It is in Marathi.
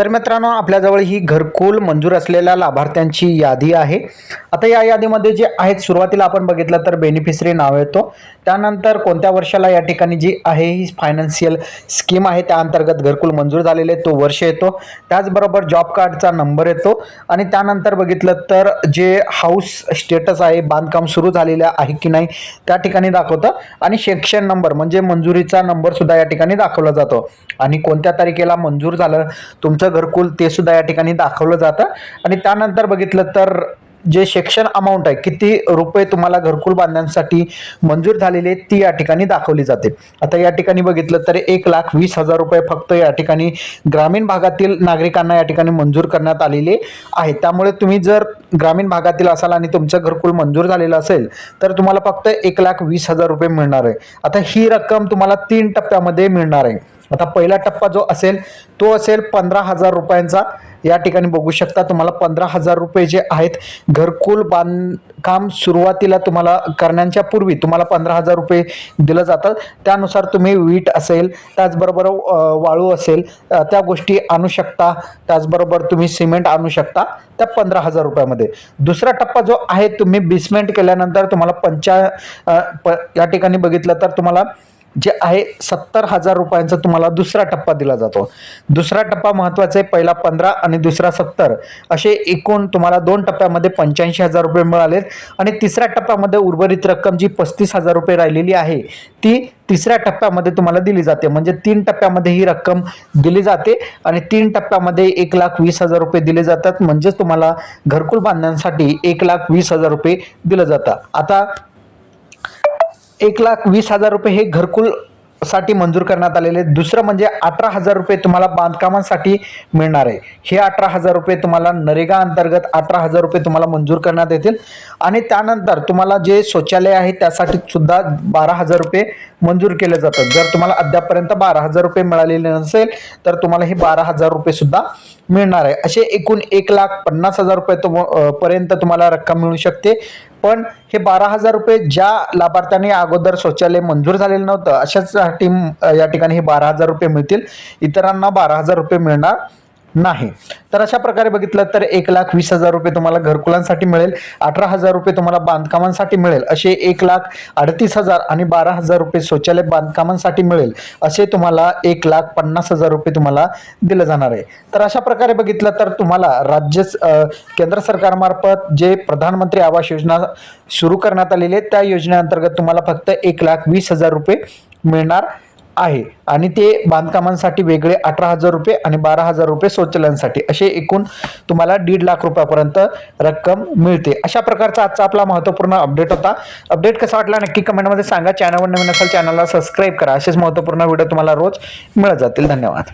तर मित्रांनो आपल्याजवळ ही घरकुल मंजूर असलेल्या लाभार्थ्यांची यादी आहे. आता या यादीमध्ये जे आहेत सुरुवातीला आपण बघितलं तर बेनिफिशरी नाव येतो. त्यानंतर कोणत्या वर्षाला या ठिकाणी जी आहे ही फायनान्शियल स्कीम आहे त्या अंतर्गत घरकुल मंजूर झालेले तो वर्ष येतो. त्याचबरोबर जॉब कार्डचा नंबर येतो. आणि त्यानंतर बघितलं तर जे हाऊस स्टेटस आहे बांधकाम सुरू झालेलं आहे की नाही त्या ठिकाणी दाखवतं. आणि सेक्शन नंबर म्हणजे मंजुरीचा नंबरसुद्धा या ठिकाणी दाखवला जातो. आणि कोणत्या तारखेला मंजूर झालं तुमचं घरकुल ते सुद्धा या ठिकाणी दाखवलं जातं. आणि त्यानंतर बघितलं तर जे सेक्शन अमाऊंट आहे किती रुपये तुम्हाला घरकुल बांधण्यासाठी मंजूर झालेली आहे ती या ठिकाणी दाखवली जाते. आता या ठिकाणी बघितलं तर एक लाख वीस हजार रुपये फक्त या ठिकाणी ग्रामीण भागातील नागरिकांना या ठिकाणी मंजूर करण्यात आलेले आहे. त्यामुळे तुम्ही जर ग्रामीण भागातील असाल आणि तुमचं घरकुल मंजूर झालेलं असेल तर तुम्हाला फक्त एक लाख वीस हजार रुपये मिळणार आहे. आता ही रक्कम तुम्हाला तीन टप्प्यामध्ये मिळणार आहे. आता पहिला टप्पा जो असेल तो असेल पंधरा हजार रुपयांचा. या ठिकाणी बघू शकता तुम्हाला पंधरा हजार रुपये जे आहेत घरकुल बांधकाम सुरुवातीला तुम्हाला करण्याच्या पूर्वी तुम्हाला पंधरा हजार रुपये दिलं जातं. त्यानुसार तुम्ही वीट असेल त्याचबरोबर वाळू असेल त्या गोष्टी आणू शकता. त्याचबरोबर तुम्ही सिमेंट आणू शकता त्या पंधरा हजार रुपयामध्ये. दुसरा टप्पा जो आहे तुम्ही बेसमेंट केल्यानंतर तुम्हाला पंचा प या ठिकाणी बघितलं तर तुम्हाला जे आहे सत्तर हजार रुपयांचा तुम्हाला दुसरा टप्पा दिला जातो. दुसरा टप्पा महत्त्वाचा आहे पहिला पंधरा आणि दुसरा सत्तर. असे एकूण तुम्हाला दोन टप्प्यामध्ये पंच्याऐंशी हजार रुपये मिळालेत आणि तिसऱ्या टप्प्यामध्ये उर्वरित रक्कम जी पस्तीस हजार रुपये राहिलेली आहे ती तिसऱ्या टप्प्यामध्ये तुम्हाला दिली जाते. म्हणजे तीन टप्प्यामध्ये ही रक्कम दिली जाते आणि तीन टप्प्यामध्ये एक लाख वीस हजार रुपये दिले जातात. म्हणजेच तुम्हाला घरकुल बांधण्यासाठी एक लाख वीस हजार रुपये दिलं जातं आता एक लाख वीस हजार रुपये हे घरकुलसाठी मंजूर करण्यात आलेले दुसरं म्हणजे अठरा हजार रुपये तुम्हाला बांधकामांसाठी मिळणार आहे. हे अठरा हजार रुपये तुम्हाला नरेगा अंतर्गत अठरा हजार रुपये तुम्हाला मंजूर करण्यात येतील. आणि त्यानंतर तुम्हाला जे शौचालय आहे त्यासाठी सुद्धा बारा हजार रुपये मंजूर केले जातात. जर तुम्हाला अद्यापपर्यंत बारा हजार रुपये मिळालेले नसेल तर तुम्हाला हे बारा हजार रुपये सुद्धा मिळणार आहे. असे एकूण एक लाख पन्नास हजार रुपये तुम पर्यंत तुम्हाला रक्कम मिळू शकते. पण हे बारा हजार रुपये ज्या लाभार्थ्यांनी अगोदर शौचालय मंजूर झालेलं नव्हतं अशाच टीम या ठिकाणी हे बारा हजार रुपये मिळतील. इतरांना बारा हजार रुपये मिळणार. नाही. तर अशा प्रकारे बघितलं तर एक लाख वीस हजार रुपये तुम्हाला घरकुलांसाठी मिळेल अठरा हजार रुपये तुम्हाला बांधकामांसाठी मिळेल असे एक लाख अडतीस हजार आणि बारा हजार रुपये शौचालय बांधकामांसाठी मिळेल असे तुम्हाला एक लाख पन्नास हजार रुपये तुम्हाला दिलं जाणार आहे. तर अशा प्रकारे बघितलं तर तुम्हाला राज्य स- केंद्र सरकारमार्फत जे प्रधानमंत्री आवास योजना सुरू करण्यात आलेली आहे त्या योजनेअंतर्गत तुम्हाला फक्त एक लाख वीस हजार रुपये मिळणार आहे. आणि ते बांधकामांसाठी वेगळे अठरा हजार रुपये आणि बारा हजार रुपये शौचालयांसाठी. असे एकूण तुम्हाला दीड लाख रुपयापर्यंत रक्कम मिळते. अशा प्रकारचा आजचा आपला महत्त्वपूर्ण अपडेट होता. अपडेट कसा वाटला नक्की कमेंटमध्ये सांगा. चॅनलवर नवीन असेल चॅनलला सबस्क्राईब करा. असेच महत्त्वपूर्ण व्हिडिओ तुम्हाला रोज मिळत जातील. धन्यवाद.